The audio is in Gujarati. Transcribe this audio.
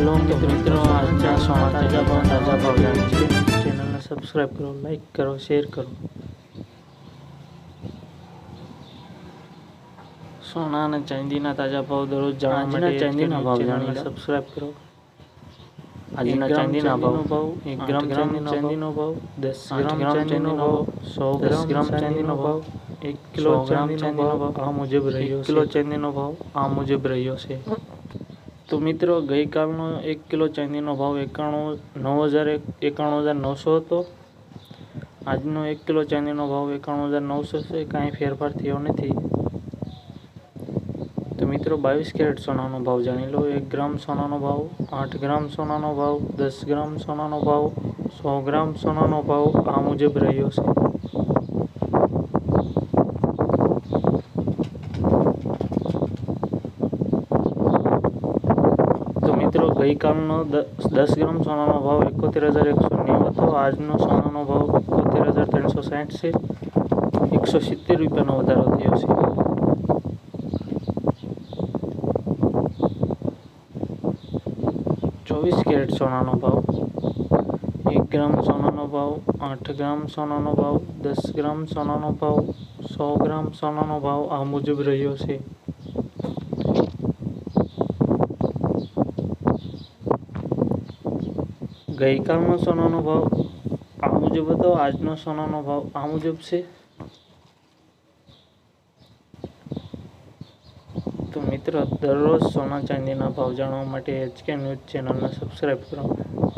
હેલો મિત્રો આજના સમાચાર તાજા ભાવ તાજા ભાવ ચેનલને સબસ્ક્રાઈબ કરો લાઈક કરો શેર કરો. સોના અને ચાંદીના તાજા ભાવ દરરોજ જાણવા માટે ચાંદીના ભાવ જાણીએ સબસ્ક્રાઈબ કરો. આજના ચાંદીના ભાવ. એક ગ્રામ ચાંદીનો ભાવ દસ ગ્રામ ચાંદીનો ભાવ સો ગ્રામ ચાંદીનો ભાવ. એક કિલો ચાંદીનો ભાવ આ મુજબ રહ્યો કિલો ચાંદીનો ભાવ આ મુજબ રહ્યો છે. તો મિત્રો, ગઈકાલનો એક કિલો ચાંદીનો ભાવ એકાણું, નવ હજાર એકાણું હજાર નવસો હતો. આજનો એક કિલો ચાંદીનો ભાવ એકાણું હજાર નવસો છે, કાંઈ ફેરફાર થયો નથી. તો મિત્રો, બાવીસ કેરેટ સોનાનો ભાવ જાણી લો. એક ગ્રામ સોનાનો ભાવ, આઠ ગ્રામ સોનાનો ભાવ, દસ ગ્રામ સોનાનો ભાવ, સો ગ્રામ સોનાનો ભાવ આ મુજબ રહ્યો છે તો મિત્રો, ગઈકાલનો દસ દસ ગ્રામ સોનાનો ભાવ એકોતેર હજાર એકસો નેવું હતો. આજનો સોનાનો ભાવ એકોતેર હજાર ત્રણસો સાઠ છે. એકસો સિત્તેર રૂપિયાનો વધારો થયો છે. ચોવીસ કેરેટ સોનાનો ભાવ, એક ગ્રામ સોનાનો ભાવ, આઠ ગ્રામ સોનાનો ભાવ, દસ ગ્રામ સોનાનો ભાવ, સો ગ્રામ સોનાનો ભાવ આ મુજબ રહ્યો છે. ગઈકાલનો સોનાનો ભાવ આ મુજબ હતો, આજનો સોનાનો ભાવ આ મુજબ છે. તો મિત્રો, દરરોજ સોના ચાંદીના ભાવ જાણવા માટે એચકે ન્યૂઝ ચેનલને સબસ્ક્રાઈબ કરો.